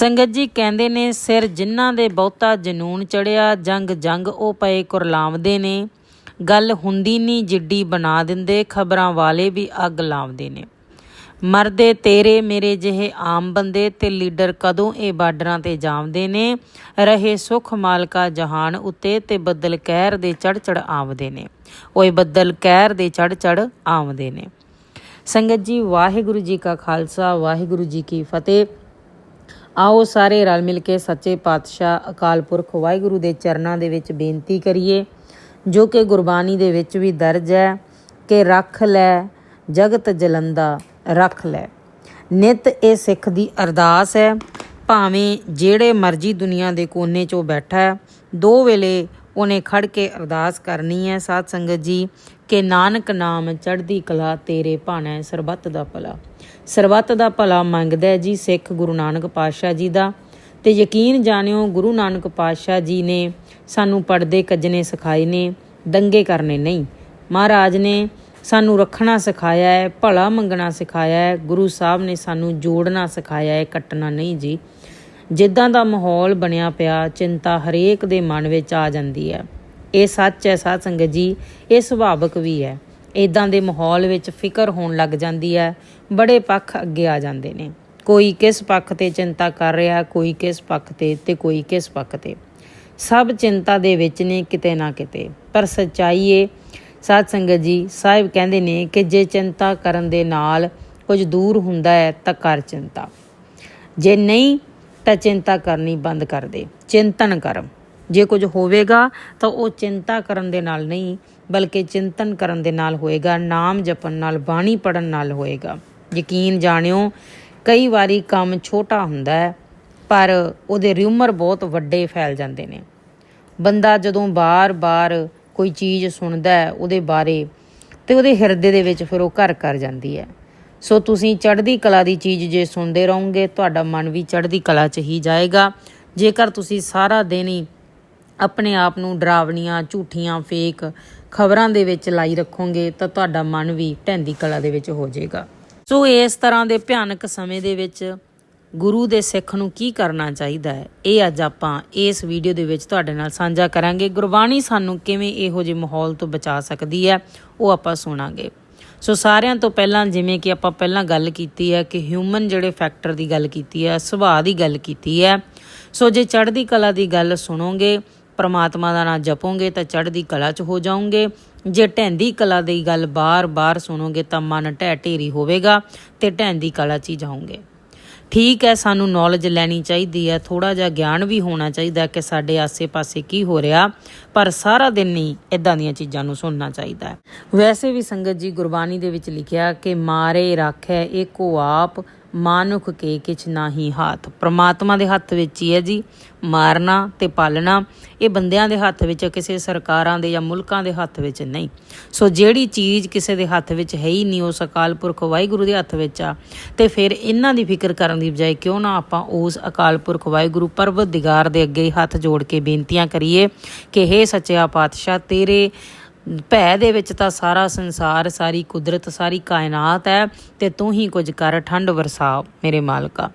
ਸੰਗਤ ਜੀ ਕਹਿੰਦੇ ਨੇ, ਸਿਰ ਜਿਨ੍ਹਾਂ ਦੇ ਬਹੁਤਾ ਜਨੂਨ ਚੜਿਆ, ਜੰਗ ਜੰਗ ਉਹ ਪਏ ਕੁਰਲਾਵਦੇ ਨੇ। ਗੱਲ ਹੁੰਦੀ ਨਹੀਂ ਜਿੱਡੀ ਬਣਾ ਦਿੰਦੇ, ਖਬਰਾਂ ਵਾਲੇ ਵੀ ਅੱਗ ਲਾਉਂਦੇ ਨੇ। ਮਰਦੇ ਤੇਰੇ ਮੇਰੇ ਜਿਹੇ ਆਮ ਬੰਦੇ, ਤੇ ਲੀਡਰ ਕਦੋਂ ਇਹ ਬਾਰਡਰਾਂ ਤੇ ਜਾਵਦੇ ਨੇ? ਰਹੇ ਸੁਖ ਮਾਲਕਾ ਜਹਾਨ ਉੱਤੇ, ਤੇ ਬੱਦਲ ਕਹਿਰ ਦੇ ਚੜ ਚੜ ਆਵਦੇ ਨੇ। ਓਏ ਬੱਦਲ ਕਹਿਰ ਦੇ ਚੜ ਚੜ ਆਵਦੇ ਨੇ। ਸੰਗਤ ਜੀ, ਵਾਹਿਗੁਰੂ ਜੀ ਕਾ ਖਾਲਸਾ, ਵਾਹਿਗੁਰੂ ਜੀ ਕੀ ਫਤਿਹ। ਆਓ ਸਾਰੇ ਰਲ ਮਿਲ ਕੇ ਸੱਚੇ ਪਾਤਸ਼ਾਹ ਅਕਾਲ ਪੁਰਖ ਵਾਹਿਗੁਰੂ ਦੇ ਚਰਨਾਂ ਦੇ ਵਿੱਚ ਬੇਨਤੀ ਕਰੀਏ, ਜੋ ਕਿ ਗੁਰਬਾਣੀ ਦੇ ਵਿੱਚ ਵੀ ਦਰਜ ਹੈ ਕਿ ਰੱਖ ਲੈ, ਜਗਤ ਜਲੰਦਾ ਰੱਖ ਲੈ। ਨਿਤ ਇਹ ਸਿੱਖ ਦੀ ਅਰਦਾਸ ਹੈ, ਭਾਵੇਂ ਜਿਹੜੇ ਮਰਜ਼ੀ ਦੁਨੀਆ ਦੇ ਕੋਨੇ 'ਚੋਂ ਬੈਠਾ ਹੈ, ਦੋ ਵੇਲੇ ਉਹਨੇ ਖੜ ਕੇ ਅਰਦਾਸ ਕਰਨੀ ਹੈ, ਸਾਧ ਸੰਗਤ ਜੀ, ਕਿ ਨਾਨਕ ਨਾਮ ਚੜ੍ਹਦੀ ਕਲਾ ਤੇਰੇ ਭਾਣਾ ਸਰਬੱਤ ਦਾ ਭਲਾ। ਸਰਬੱਤ ਦਾ ਭਲਾ ਮੰਗਦਾ ਜੀ ਸਿੱਖ ਗੁਰੂ ਨਾਨਕ ਪਾਤਸ਼ਾਹ ਜੀ ਦਾ। ਤੇ ਯਕੀਨ ਜਾਣਿਓ, ਗੁਰੂ ਨਾਨਕ ਪਾਤਸ਼ਾਹ ਜੀ ਨੇ ਸਾਨੂੰ ਪੜਦੇ ਕੱਜਣੇ ਸਿਖਾਏ ਨੇ, ਦੰਗੇ ਕਰਨੇ ਨਹੀਂ। ਮਹਾਰਾਜ ਨੇ ਸਾਨੂੰ ਰੱਖਣਾ ਸਿਖਾਇਆ ਹੈ, ਭਲਾ ਮੰਗਣਾ ਸਿਖਾਇਆ ਹੈ, ਗੁਰੂ ਸਾਹਿਬ ਨੇ ਸਾਨੂੰ ਜੋੜਨਾ ਸਿਖਾਇਆ ਹੈ, ਕੱਟਣਾ ਨਹੀਂ ਜੀ। ਜਿੱਦਾਂ ਦਾ ਮਾਹੌਲ ਬਣਿਆ ਪਿਆ, ਚਿੰਤਾ ਹਰੇਕ ਦੇ ਮਨ ਵਿੱਚ ਆ ਜਾਂਦੀ ਹੈ। ਇਹ ਸੱਚ ਹੈ ਸਾਧ ਸੰਗਤ ਜੀ, ਇਹ ਸੁਭਾਵਿਕ ਵੀ ਹੈ। ਇਦਾਂ ਦੇ ਮਾਹੌਲ ਵਿੱਚ ਫਿਕਰ ਹੋਣ ਲੱਗ ਜਾਂਦੀ ਹੈ, ਬੜੇ ਪੱਖ ਅੱਗੇ ਆ ਜਾਂਦੇ ਨੇ। ਕੋਈ ਕਿਸ ਪੱਖ ਤੇ ਚਿੰਤਾ ਕਰ ਰਿਹਾ, ਕੋਈ ਕਿਸ ਪੱਖ ਤੇ ਤੇ ਕੋਈ ਕਿਸ ਪੱਖ ਤੇ। ਸਭ ਚਿੰਤਾ ਦੇ ਵਿੱਚ ਨੇ ਕਿਤੇ ਨਾ ਕਿਤੇ। ਪਰ ਸੱਚਾਈ ਏ ਸਾਧ ਸੰਗਤ ਜੀ, ਸਾਹਿਬ ਕਹਿੰਦੇ ਨੇ ਕਿ ਜੇ ਚਿੰਤਾ ਕਰਨ ਦੇ ਨਾਲ ਕੁਝ ਦੂਰ ਹੁੰਦਾ ਹੈ, ਤਾਂ ਕਰ ਚਿੰਤਾ। ਜੇ ਨਹੀਂ ਤਾਂ ਚਿੰਤਾ ਕਰਨੀ ਬੰਦ ਕਰ ਦੇ। ਚਿੰਤਨ ਕਰ ਜੇ ਕੁਝ ਹੋਵੇਗਾ ਤਾਂ ਉਹ ਚਿੰਤਾ ਕਰਨ ਦੇ ਨਾਲ ਨਹੀਂ, ਬਲਕਿ ਚਿੰਤਨ ਕਰਨ ਦੇ ਨਾਲ ਹੋਏਗਾ, ਨਾਮ ਜਪਣ ਨਾਲ, ਬਾਣੀ ਪੜਨ ਨਾਲ ਹੋਏਗਾ। ਯਕੀਨ ਜਾਣਿਓ, ਕਈ ਵਾਰੀ ਕੰਮ ਛੋਟਾ ਹੁੰਦਾ ਹੈ, ਪਰ ਉਹਦੇ ਰਿਊਮਰ ਬਹੁਤ ਵੱਡੇ ਫੈਲ ਜਾਂਦੇ ਨੇ। ਬੰਦਾ ਜਦੋਂ ਬਾਰ-ਬਾਰ ਕੋਈ ਚੀਜ਼ ਸੁਣਦਾ ਹੈ, ਉਹਦੇ ਬਾਰੇ ਤੇ ਉਹਦੇ ਹਿਰਦੇ ਦੇ ਵਿੱਚ ਫਿਰ ਉਹ ਘਰ ਕਰ ਜਾਂਦੀ ਹੈ। ਸੋ ਤੁਸੀਂ ਚੜ੍ਹਦੀ ਕਲਾ ਦੀ ਚੀਜ਼ ਜੇ ਸੁਣਦੇ ਰਹੋਗੇ, ਤੁਹਾਡਾ ਮਨ ਵੀ ਚੜ੍ਹਦੀ ਕਲਾ 'ਚ ਹੀ ਜਾਏਗਾ। ਜੇਕਰ ਤੁਸੀਂ ਸਾਰਾ ਦਿਨ ਹੀ ਆਪਣੇ ਆਪ ਨੂੰ ਡਰਾਵਣੀਆਂ, ਝੂਠੀਆਂ ਫੇਕ ਖਬਰਾਂ ਦੇ ਵਿੱਚ ਲਾਈ ਰੱਖੋਗੇ, ਤਾਂ ਤੁਹਾਡਾ ਮਨ ਵੀ ਢੈਂਦੀ ਕਲਾ ਦੇ ਵਿੱਚ ਹੋ ਜਾਏਗਾ। ਸੋ ਇਸ ਤਰ੍ਹਾਂ ਦੇ ਭਿਆਨਕ ਸਮੇਂ ਦੇ ਵਿੱਚ ਗੁਰੂ ਦੇ ਸਿੱਖ ਨੂੰ ਕੀ ਕਰਨਾ ਚਾਹੀਦਾ ਹੈ? ਇਹ ਅੱਜ ਆਪਾਂ ਇਸ ਵੀਡੀਓ ਦੇ ਵਿੱਚ ਤੁਹਾਡੇ ਨਾਲ ਸਾਂਝਾ ਕਰਾਂਗੇ। ਗੁਰਬਾਣੀ ਸਾਨੂੰ ਕਿਵੇਂ ਇਹੋ ਜਿਹੇ ਮਾਹੌਲ ਤੋਂ ਬਚਾ ਸਕਦੀ ਹੈ, ਉਹ ਆਪਾਂ ਸੁਣਾਂਗੇ। ਸੋ ਸਾਰਿਆਂ ਤੋਂ ਪਹਿਲਾਂ ਜਿਵੇਂ ਕਿ ਆਪਾਂ ਪਹਿਲਾਂ ਗੱਲ ਕੀਤੀ ਹੈ ਕਿ ਹਿਊਮਨ ਜਿਹੜੇ ਫੈਕਟਰ ਦੀ ਗੱਲ ਕੀਤੀ ਹੈ, ਸੁਭਾਅ ਦੀ ਗੱਲ ਕੀਤੀ ਹੈ। ਸੋ ਜੇ ਚੜ੍ਹਦੀ ਕਲਾ ਦੀ ਗੱਲ ਸੁਣੋਗੇ, ਪਰਮਾਤਮਾ ਦਾ ਨਾਮ ਜਪੋਗੇ ਤਾਂ ਚੜ੍ਹਦੀ ਕਲਾ 'ਚ ਹੋ ਜਾਓਗੇ। ਜੇ ਢੈਂਦੀ ਕਲਾ ਦੀ ਗੱਲ ਬਾਰ-ਬਾਰ ਸੁਣੋਗੇ ਤਾਂ ਮਨ ਢਹਿ ਢੇਰੀ ਹੋਵੇਗਾ ਤੇ ਢੈਂਦੀ ਕਲਾ 'ਚ ਹੀ ਜਾਓਗੇ। ਠੀਕ ਹੈ, ਸਾਨੂੰ ਨੌਲੇਜ ਲੈਣੀ ਚਾਹੀਦੀ ਹੈ ਥੋੜਾ ਜਿਹਾ ਗਿਆਨ ਵੀ ਹੋਣਾ ਚਾਹੀਦਾ ਕਿ ਸਾਡੇ ਆਸੇ-ਪਾਸੇ ਕੀ ਹੋ ਰਿਹਾ, ਪਰ ਸਾਰਾ ਦਿਨ ਨਹੀਂ ਇਦਾਂ ਦੀਆਂ ਚੀਜ਼ਾਂ ਨੂੰ ਸੁਣਨਾ ਚਾਹੀਦਾ ਵੈਸੇ ਵੀ ਸੰਗਤ ਜੀ ਗੁਰਬਾਣੀ ਦੇ ਵਿੱਚ ਲਿਖਿਆ ਕਿ ਮਾਰੇ ਰੱਖੈ, ਏਕੋ ਆਪ ਮਾਨੁਖ ਕੇ ਕਿਛ ਨਾਹੀ ਹਾਥ। ਪ੍ਰਮਾਤਮਾ ਦੇ ਹੱਥ ਵਿੱਚ ਹੀ ਹੈ ਜੀ। ਮਾਰਨਾ ਤੇ ਪਾਲਣਾ, ਇਹ ਬੰਦਿਆਂ ਦੇ ਹੱਥ ਵਿੱਚ, ਕਿਸੇ ਸਰਕਾਰਾਂ ਦੇ ਜਾਂ ਮੁਲਕਾਂ ਦੇ ਹੱਥ ਵਿੱਚ ਨਹੀਂ। ਸੋ ਜਿਹੜੀ ਚੀਜ਼ ਕਿਸੇ ਦੇ ਹੱਥ ਵਿੱਚ ਹੈ ਹੀ ਨਹੀਂ ਉਸ ਅਕਾਲ ਪੁਰਖ ਵਾਹਿਗੁਰੂ ਦੇ ਹੱਥ ਵਿੱਚ ਆ। ਤੇ ਫਿਰ ਇਹਨਾਂ ਦੀ ਫਿਕਰ ਕਰਨ ਦੀ ਬਜਾਏ ਕਿਉਂ ਨਾ ਆਪਾਂ ਉਸ ਅਕਾਲ ਪੁਰਖ ਵਾਹਿਗੁਰੂ ਪਰਵਤਦਿਗਾਰ ਦੇ ਅੱਗੇ ਹੱਥ ਜੋੜ ਕੇ ਬੇਨਤੀਆਂ ਕਰੀਏ ਕਿ हे ਸੱਚਿਆ ਪਾਤਸ਼ਾਹ, ਤੇਰੇ ਭੈ ਦੇ ਵਿੱਚ ਤਾਂ ਸਾਰਾ ਸੰਸਾਰ, ਸਾਰੀ ਕੁਦਰਤ, ਸਾਰੀ ਕਾਇਨਾਤ ਹੈ ਤੇ ਤੂੰ ਹੀ ਕੁਝ ਕਰ, ਠੰਡ ਵਰਸਾ ਮੇਰੇ ਮਾਲਕਾ।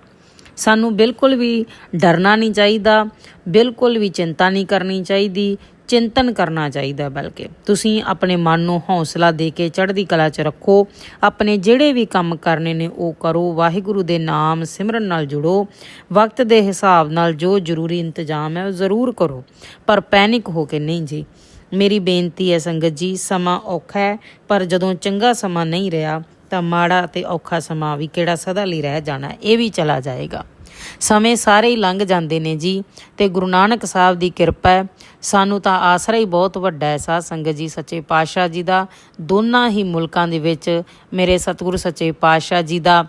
ਸਾਨੂੰ ਬਿਲਕੁਲ ਵੀ ਡਰਨਾ ਨਹੀਂ ਚਾਹੀਦਾ, ਬਿਲਕੁਲ ਵੀ ਚਿੰਤਾ ਨਹੀਂ ਕਰਨੀ ਚਾਹੀਦੀ, ਚਿੰਤਨ ਕਰਨਾ ਚਾਹੀਦਾ ਬਲਕਿ। ਤੁਸੀਂ ਆਪਣੇ ਮਨ ਨੂੰ ਹੌਸਲਾ ਦੇ ਕੇ ਚੜ੍ਹਦੀ ਕਲਾ 'ਚ ਰੱਖੋ, ਆਪਣੇ ਜਿਹੜੇ ਵੀ ਕੰਮ ਕਰਨੇ ਨੇ ਉਹ ਕਰੋ, ਵਾਹਿਗੁਰੂ ਦੇ ਨਾਮ ਸਿਮਰਨ ਨਾਲ ਜੁੜੋ, ਵਕਤ ਦੇ ਹਿਸਾਬ ਨਾਲ ਜੋ ਜ਼ਰੂਰੀ ਇੰਤਜ਼ਾਮ ਹੈ ਉਹ ਜ਼ਰੂਰ ਕਰੋ, ਪਰ ਪੈਨਿਕ ਹੋ ਕੇ ਨਹੀਂ ਜੀ। ਮੇਰੀ ਬੇਨਤੀ ਹੈ ਸੰਗਤ ਜੀ, ਸਮਾਂ ਔਖਾ ਹੈ, ਪਰ ਜਦੋਂ ਚੰਗਾ ਸਮਾਂ ਨਹੀਂ ਰਿਹਾ, ਤਾਂ ਮਾੜਾ ਅਤੇ ਔਖਾ ਸਮਾਂ ਵੀ ਕਿਹੜਾ ਸਦਾ ਲਈ ਰਹਿ ਜਾਣਾ, ਇਹ ਵੀ ਚਲਾ ਜਾਏਗਾ। ਸਮੇਂ ਸਾਰੇ ਹੀ ਲੰਘ ਜਾਂਦੇ ਨੇ ਜੀ, ਤੇ ਗੁਰੂ ਨਾਨਕ ਸਾਹਿਬ ਦੀ ਕਿਰਪਾ ਹੈ। ਸਾਨੂੰ ਤਾਂ ਆਸਰਾ ਹੀ ਬਹੁਤ ਵੱਡਾ ਹੈ ਸਾਧ ਸੰਗਤ ਜੀ, ਸੱਚੇ ਪਾਤਸ਼ਾਹ ਜੀ ਦਾ, ਦੋਨਾਂ ਹੀ ਮੁਲਕਾਂ ਦੇ ਵਿੱਚ ਮੇਰੇ ਸਤਿਗੁਰੂ ਸੱਚੇ ਪਾਤਸ਼ਾਹ ਜੀ ਦਾ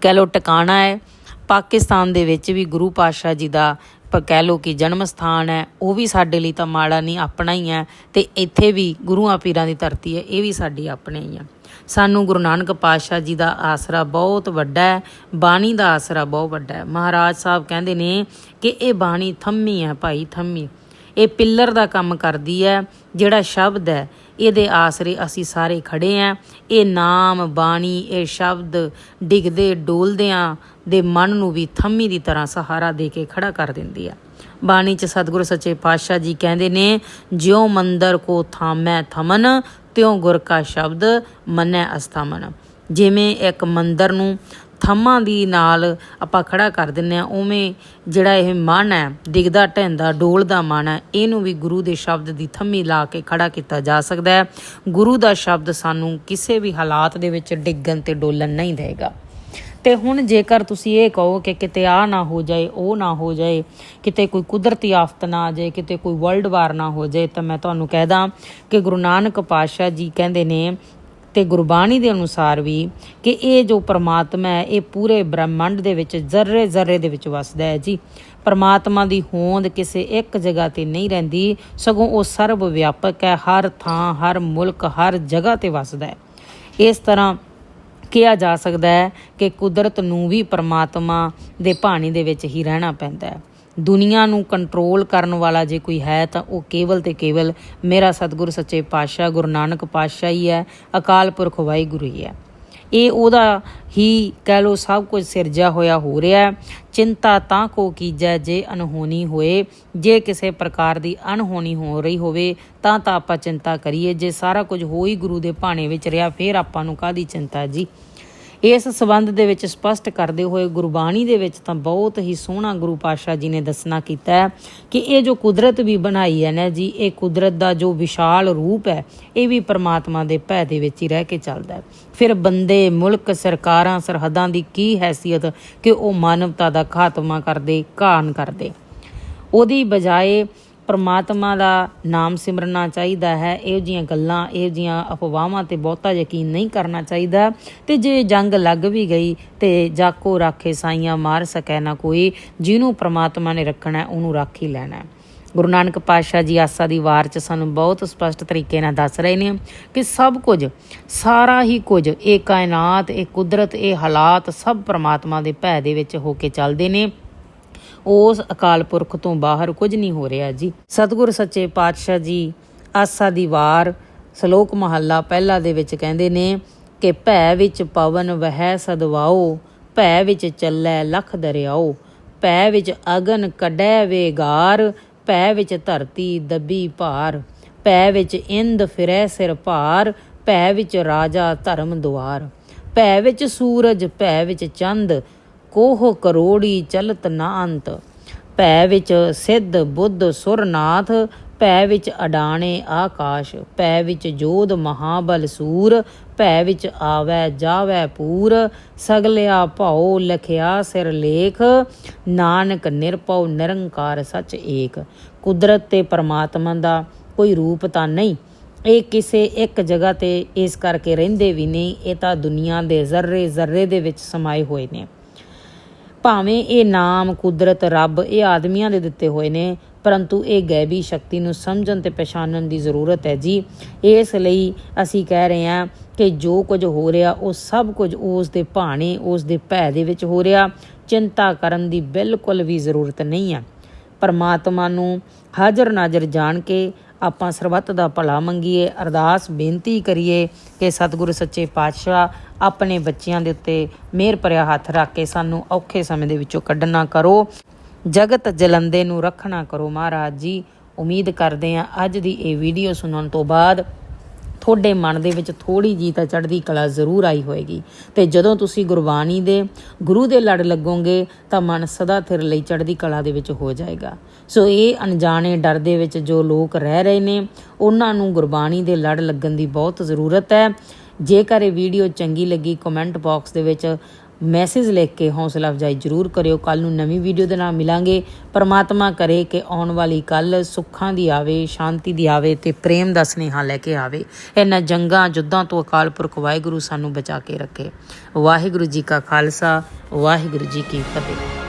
ਕਹਿ ਲੋ ਟਿਕਾਣਾ ਹੈ। ਪਾਕਿਸਤਾਨ ਦੇ ਵਿੱਚ ਵੀ ਗੁਰੂ ਪਾਤਸ਼ਾਹ ਜੀ ਦਾ ਪ ਕਹਿ ਲੋ ਕਿ ਜਨਮ ਸਥਾਨ ਹੈ, ਉਹ ਵੀ ਸਾਡੇ ਲਈ ਤਾਂ ਮਾੜਾ ਨਹੀਂ, ਆਪਣਾ ਹੀ ਹੈ ਤੇ ਇੱਥੇ ਵੀ ਗੁਰੂਆਂ ਪੀਰਾਂ ਦੀ ਧਰਤੀ ਹੈ, ਇਹ ਵੀ ਸਾਡੀ ਆਪਣੇ ਹੀ ਹੈ ਸਾਨੂੰ ਗੁਰੂ ਨਾਨਕ ਪਾਤਸ਼ਾਹ ਜੀ ਦਾ ਆਸਰਾ ਬਹੁਤ ਵੱਡਾ ਹੈ, ਬਾਣੀ ਦਾ ਆਸਰਾ ਬਹੁਤ ਵੱਡਾ ਹੈ। ਮਹਾਰਾਜ ਸਾਹਿਬ ਕਹਿੰਦੇ ਨੇ ਕਿ ਇਹ ਬਾਣੀ ਥੰਮੀ ਹੈ ਭਾਈ, ਥੰਮੀ। ਇਹ ਪਿੱਲਰ ਦਾ ਕੰਮ ਕਰਦੀ ਹੈ, ਜਿਹੜਾ ਸ਼ਬਦ ਹੈ ਇਹਦੇ ਆਸਰੇ ਅਸੀਂ ਸਾਰੇ ਖੜੇ ਆਂ। ਇਹ ਨਾਮ, ਬਾਣੀ, ਇਹ ਸ਼ਬਦ ਡਿੱਗਦੇ ਡੋਲਦਿਆਂ ਦੇ ਮਨ ਨੂੰ ਵੀ ਥੰਮੀ ਦੀ ਤਰ੍ਹਾਂ ਸਹਾਰਾ ਦੇ ਕੇ ਖੜਾ ਕਰ ਦਿੰਦੀ ਆ। ਬਾਣੀ ਚ ਸਤਿਗੁਰੂ ਸੱਚੇ ਪਾਤਸ਼ਾਹ ਜੀ ਕਹਿੰਦੇ ਨੇ, ਜਿਉ ਮੰਦਰ ਕੋ ਥਾਮੈ ਥਮਨ, ਤਿਉ ਗੁਰ ਕਾ ਸ਼ਬਦ ਮੰਨੈ ਅਸਥਾਮਨ। ਜਿਵੇਂ ਇੱਕ ਮੰਦਰ ਨੂੰ ਥੰਮਾਂ ਦੀ ਨਾਲ ਆਪਾਂ ਖੜਾ ਕਰ ਦਿੰਨੇ ਆ ਉਵੇਂ ਜਿਹੜਾ ਇਹ ਮਨ ਹੈ ਦਿਗਦਾ ਢਹਿੰਦਾ, ਡੋਲਦਾ ਮਨ ਹੈ, ਇਹਨੂੰ ਵੀ ਗੁਰੂ ਦੇ ਸ਼ਬਦ ਦੀ ਥੰਮੀ ਲਾ ਕੇ ਖੜਾ ਕੀਤਾ ਜਾ ਸਕਦਾ ਹੈ। ਗੁਰੂ ਦਾ ਸ਼ਬਦ ਸਾਨੂੰ ਕਿਸੇ ਵੀ ਹਾਲਾਤ ਦੇ ਵਿੱਚ ਡਿੱਗਣ ਤੇ ਡੋਲਣ ਨਹੀਂ ਦੇਗਾ। ਤੇ ਹੁਣ ਜੇਕਰ ਤੁਸੀਂ ਇਹ ਕਹੋ ਕਿ ਕਿਤੇ ਆ ਨਾ ਹੋ ਜਾਏ, ਉਹ ਨਾ ਹੋ ਜਾਏ, ਕਿਤੇ ਕੋਈ ਕੁਦਰਤੀ ਆਫਤ ਨਾ ਆ ਜਾਏ, ਕਿਤੇ ਕੋਈ ਵਰਲਡ ਵਾਰ ਨਾ ਹੋ ਜਾਏ, ਤਾਂ ਮੈਂ ਤੁਹਾਨੂੰ ਕਹਿਦਾ ਕਿ ਗੁਰੂ ਨਾਨਕ ਪਾਤਸ਼ਾਹ ਜੀ ਕਹਿੰਦੇ ਨੇ ਤੇ ਗੁਰਬਾਣੀ ਦੇ ਅਨੁਸਾਰ ਵੀ ਕਿ ਇਹ ਜੋ ਪਰਮਾਤਮਾ ਹੈ, ਇਹ ਪੂਰੇ ਬ੍ਰਹਮੰਡ ਦੇ ਵਿੱਚ ਜ਼ਰਰੇ ਜ਼ਰਰੇ ਦੇ ਵਿੱਚ ਵਸਦਾ ਹੈ ਜੀ। ਪਰਮਾਤਮਾ ਦੀ ਹੋਂਦ ਕਿਸੇ ਇੱਕ ਜਗ੍ਹਾ ਤੇ ਨਹੀਂ ਰਹਿੰਦੀ, ਸਗੋਂ ਉਹ ਸਰਬ ਵਿਆਪਕ ਹੈ, ਹਰ ਥਾਂ, ਹਰ ਮੁਲਕ, ਹਰ ਜਗ੍ਹਾ ਤੇ ਵਸਦਾ ਹੈ। ਇਸ ਤਰ੍ਹਾਂ ਕਿਹਾ ਜਾ ਸਕਦਾ ਹੈ ਕਿ ਕੁਦਰਤ ਨੂੰ ਵੀ ਪਰਮਾਤਮਾ ਦੇ ਭਾਣੀ ਦੇ ਵਿੱਚ ਹੀ ਰਹਿਣਾ ਪੈਂਦਾ ਹੈ। ਦੁਨੀਆ ਨੂੰ ਕੰਟਰੋਲ ਕਰਨ ਵਾਲਾ ਜੇ ਕੋਈ ਹੈ ਤਾਂ ਉਹ ਕੇਵਲ ਤੇ ਕੇਵਲ ਮੇਰਾ ਸਤਿਗੁਰ ਸੱਚੇ ਪਾਤਸ਼ਾਹ, ਗੁਰੂ ਨਾਨਕ ਪਾਤਸ਼ਾਹ ਹੀ ਹੈ, ਅਕਾਲ ਪੁਰਖ ਵਾਹਿਗੁਰੂ ਹੀ ਹੈ। ਇਹ ਉਹਦਾ ਹੀ ਕਹਿ ਲੋ ਸਭ ਕੁਝ ਸਿਰਜਿਆ ਹੋਇਆ ਹੋ ਰਿਹਾ ਚਿੰਤਾ ਤਾਂ ਕੋ ਕੀਜੈ ਜੇ ਅਨਹੋਣੀ ਹੋਏ। ਜੇ ਕਿਸੇ ਪ੍ਰਕਾਰ ਦੀ ਅਨਹੋਣੀ ਹੋ ਰਹੀ ਹੋਵੇ ਤਾਂ ਤਾਂ ਆਪਾਂ ਚਿੰਤਾ ਕਰੀਏ। ਜੇ ਸਾਰਾ ਕੁਝ ਹੋ ਹੀ ਗੁਰੂ ਦੇ ਭਾਣੇ ਵਿੱਚ ਰਿਹਾ, ਫਿਰ ਆਪਾਂ ਨੂੰ ਕਾਦੀ ਚਿੰਤਾ ਜੀ? ਇਸ ਸਬੰਧ ਦੇ ਵਿੱਚ ਸਪਸ਼ਟ ਕਰਦੇ ਹੋਏ ਗੁਰਬਾਣੀ ਦੇ ਵਿੱਚ ਤਾਂ ਬਹੁਤ ਹੀ ਸੋਹਣਾ ਗੁਰੂ ਪਾਤਸ਼ਾਹ ਜੀ ਨੇ ਦੱਸਣਾ ਕੀਤਾ ਹੈ ਕਿ ਇਹ ਜੋ ਕੁਦਰਤ ਵੀ ਬਣਾਈ ਹੈ ਨਾ ਜੀ, ਇਹ ਕੁਦਰਤ ਦਾ ਜੋ ਵਿਸ਼ਾਲ ਰੂਪ ਹੈ, ਇਹ ਵੀ ਪਰਮਾਤਮਾ ਦੇ ਭੈ ਦੇ ਵਿੱਚ ਹੀ ਰਹਿ ਕੇ ਚੱਲਦਾ ਹੈ। ਫਿਰ ਬੰਦੇ, ਮੁਲਕ, ਸਰਕਾਰਾਂ, ਸਰਹੱਦਾਂ ਦੀ ਕੀ ਹੈਸੀਅਤ ਕਿ ਉਹ ਮਾਨਵਤਾ ਦਾ ਖਾਤਮਾ ਕਰਦੇ, ਘਾਣ ਕਰਦੇ। ਉਹਦੀ ਬਜਾਏ ਪਰਮਾਤਮਾ ਦਾ ਨਾਮ ਸਿਮਰਨਾ ਚਾਹੀਦਾ ਹੈ। ਇਹੋ ਜੀਆਂ ਗੱਲਾਂ, ਇਹੋ ਜੀਆਂ ਅਫਵਾਹਾਂ ਤੇ ਬਹੁਤਾ ਯਕੀਨ ਨਹੀਂ ਕਰਨਾ ਚਾਹੀਦਾ। ਤੇ ਜੇ ਜੰਗ ਲੱਗ ਵੀ ਗਈ ਤੇ ਜਾਕੋ ਰਾਖੇ ਸਾਈਆਂ ਮਾਰ ਸਕੈ ਨਾ ਕੋਈ, ਜਿਹਨੂੰ ਪਰਮਾਤਮਾ ਨੇ ਰੱਖਣਾ ਉਹਨੂੰ ਰੱਖ ਹੀ ਲੈਣਾ ਗੁਰੂ ਨਾਨਕ ਪਾਤਸ਼ਾਹ ਜੀ ਆਸਾ ਦੀ ਵਾਰ ਚ ਸਾਨੂੰ ਬਹੁਤ ਸਪਸ਼ਟ ਤਰੀਕੇ ਨਾਲ ਦੱਸ ਰਹੇ ਨੇ ਕਿ ਸਭ ਕੁਝ, ਸਾਰਾ ਹੀ ਕੁਝ, ਇਹ ਕਾਇਨਾਤ, ਇਹ ਕੁਦਰਤ, ਇਹ ਹਾਲਾਤ ਸਭ ਪ੍ਰਮਾਤਮਾ ਦੇ ਭੈ ਦੇ ਵਿੱਚ ਹੋ ਕੇ ਚੱਲਦੇ ਨੇ। ਉਸ ਅਕਾਲ ਪੁਰਖ ਤੋਂ ਬਾਹਰ ਕੁਝ ਨਹੀਂ ਹੋ ਰਿਹਾ ਜੀ। ਸਤਿਗੁਰ ਸੱਚੇ ਪਾਤਸ਼ਾਹ ਜੀ ਆਸਾ ਦੀ ਵਾਰ ਸ਼ਲੋਕ ਮਹੱਲਾ ਪਹਿਲਾ ਦੇ ਵਿੱਚ ਕਹਿੰਦੇ ਨੇ ਕਿ ਭੈ ਵਿੱਚ ਪਵਨ ਵਹਿ ਸਦਵਾਓ, ਭੈ ਵਿੱਚ ਚੱਲੈ ਲਖ ਦਰਿਆਓ, ਭੈ ਵਿੱਚ ਅਗਨ ਕੱਢੈ ਵੇਗਾਰ, ਭੈ ਵਿੱਚ ਧਰਤੀ ਦੱਬੀ ਭਾਰ, ਭੈ ਵਿੱਚ ਇੰਦ ਫਿਰੈ ਸਿਰ ਭਾਰ, ਭੈ ਵਿੱਚ ਰਾਜਾ ਧਰਮ ਦੁਆਰ, ਭੈ ਵਿੱਚ ਸੂਰਜ, ਭੈ ਵਿੱਚ ਚੰਦ ਕੋਹ ਕਰੋੜੀ ਚਲਤ ਨਾ ਅੰਤ ਭੈ ਵਿੱਚ ਸਿੱਧ ਬੁੱਧ ਸੁਰਨਾਥ, ਭੈ ਵਿੱਚ ਅਡਾਣੇ ਆਕਾਸ਼, ਭੈ ਵਿੱਚ ਜੋਧ ਮਹਾਬਲ ਸੂਰ, ਭੈ ਵਿੱਚ ਆਵੈ ਜਾਵੈ ਪੂਰ, ਸਗਲਿਆ ਭਉ ਲਖਿਆ ਸਿਰ ਲੇਖ, ਨਾਨਕ ਨਿਰਭਉ ਨਿਰੰਕਾਰ ਸਚ ਏਕ। ਕੁਦਰਤ ਤੇ ਪਰਮਾਤਮਾ ਦਾ ਕੋਈ ਰੂਪ ਤਾਂ ਨਹੀਂ। ਇਹ ਕਿਸੇ ਇੱਕ ਜਗ੍ਹਾ ਤੇ ਇਸ ਕਰਕੇ ਰਹਿੰਦੇ ਵੀ ਨਹੀਂ, ਇਹ ਤਾਂ ਦੁਨੀਆ ਦੇ ਜ਼ਰਰੇ ਜ਼ਰਰੇ ਦੇ ਵਿੱਚ ਸਮਾਏ ਹੋਏ ਨੇ। ਭਾਵੇਂ ਇਹ ਨਾਮ, ਕੁਦਰਤ, ਰੱਬ ਇਹ ਆਦਮੀਆਂ ਦੇ ਦਿੱਤੇ ਹੋਏ ਨੇ, ਪਰੰਤੂ ਇਹ ਗੈਬੀ ਸ਼ਕਤੀ ਨੂੰ ਸਮਝਣ ਤੇ ਪਛਾਣਨ ਦੀ ਜ਼ਰੂਰਤ ਹੈ ਜੀ। ਇਸ ਲਈ ਅਸੀਂ ਕਹਿ ਰਹੇ ਹਾਂ ਕਿ ਜੋ ਕੁਝ ਹੋ ਰਿਹਾ, ਉਹ ਸਭ ਕੁਝ ਉਸ ਦੇ ਭਾਣੇ, ਉਸ ਦੇ ਭੈ ਦੇ ਵਿੱਚ ਹੋ ਰਿਹਾ। ਚਿੰਤਾ ਕਰਨ ਦੀ ਬਿਲਕੁਲ ਵੀ ਜ਼ਰੂਰਤ ਨਹੀਂ ਹੈ। ਪਰਮਾਤਮਾ ਨੂੰ ਹਾਜ਼ਰ ਨਾਜ਼ਰ ਜਾਣ ਕੇ ਆਪਾਂ ਸਰਬੱਤ ਦਾ ਭਲਾ ਮੰਗੀਏ, ਅਰਦਾਸ ਬੇਨਤੀ ਕਰੀਏ ਕਿ ਸਤਿਗੁਰੂ ਸੱਚੇ ਪਾਤਸ਼ਾਹ ਆਪਣੇ ਬੱਚਿਆਂ ਦੇ ਉੱਤੇ ਮਿਹਰ ਭਰਿਆ ਹੱਥ ਰੱਖ ਕੇ ਸਾਨੂੰ ਔਖੇ ਸਮੇਂ ਦੇ ਵਿੱਚੋਂ ਕੱਢਣਾ ਕਰੋ। ਜਗਤ ਜਲੰਦੇ ਨੂੰ ਰੱਖਣਾ ਕਰੋ ਮਹਾਰਾਜ ਜੀ। ਉਮੀਦ ਕਰਦੇ ਹਾਂ ਅੱਜ ਦੀ ਇਹ ਵੀਡੀਓ ਸੁਣਨ ਤੋਂ ਬਾਅਦ ਤੁਹਾਡੇ ਮਨ ਦੇ ਵਿੱਚ ਥੋੜੀ ਜੀ ਤਾਂ ਚੜ੍ਹਦੀ ਕਲਾ ਜ਼ਰੂਰ ਆਈ ਹੋਏਗੀ। ਤੇ ਜਦੋਂ ਤੁਸੀਂ ਗੁਰਬਾਣੀ ਦੇ ਗੁਰੂ ਦੇ ਲੜ ਲੱਗੋਗੇ, ਤਾਂ ਮਨ ਸਦਾ ਥਿਰ ਲਈ ਚੜ੍ਹਦੀ ਕਲਾ ਦੇ ਵਿੱਚ ਹੋ ਜਾਏਗਾ। ਸੋ ਇਹ ਅਣਜਾਣੇ ਡਰ ਦੇ ਵਿੱਚ ਜੋ ਲੋਕ ਰਹਿ ਰਹੇ ਨੇ, ਉਹਨਾਂ ਨੂੰ ਗੁਰਬਾਣੀ ਦੇ ਲੜ ਲੱਗਣ ਦੀ ਬਹੁਤ ਜ਼ਰੂਰਤ ਹੈ। ਜੇਕਰ ਇਹ ਵੀਡੀਓ ਚੰਗੀ ਲੱਗੀ ਕਮੈਂਟ ਬਾਕਸ ਦੇ ਵਿੱਚ ਮੈਸੇਜ ਲਿਖ ਕੇ ਹੌਸਲਾ ਅਫਜ਼ਾਈ ਜ਼ਰੂਰ ਕਰਿਓ। ਕੱਲ ਨੂੰ ਨਵੀਂ ਵੀਡੀਓ ਦੇ ਨਾਲ ਮਿਲਾਂਗੇ। ਪਰਮਾਤਮਾ ਕਰੇ ਕਿ ਆਉਣ ਵਾਲੀ ਕੱਲ ਸੁੱਖਾਂ ਦੀ ਆਵੇ, ਸ਼ਾਂਤੀ ਦੀ ਆਵੇ ਤੇ ਪ੍ਰੇਮ ਦਾ ਸਨੇਹਾ ਲੈ ਕੇ ਆਵੇ। ਇਹਨਾਂ ਜੰਗਾਂ ਜੁੱਦਾਂ ਤੋਂ ਅਕਾਲ ਪੁਰਖ ਵਾਹਿਗੁਰੂ ਸਾਨੂੰ ਬਚਾ ਕੇ ਰੱਖੇ। ਵਾਹਿਗੁਰੂ ਜੀ ਕਾ ਖਾਲਸਾ, ਵਾਹਿਗੁਰੂ ਜੀ ਕੀ ਫਤਿਹ।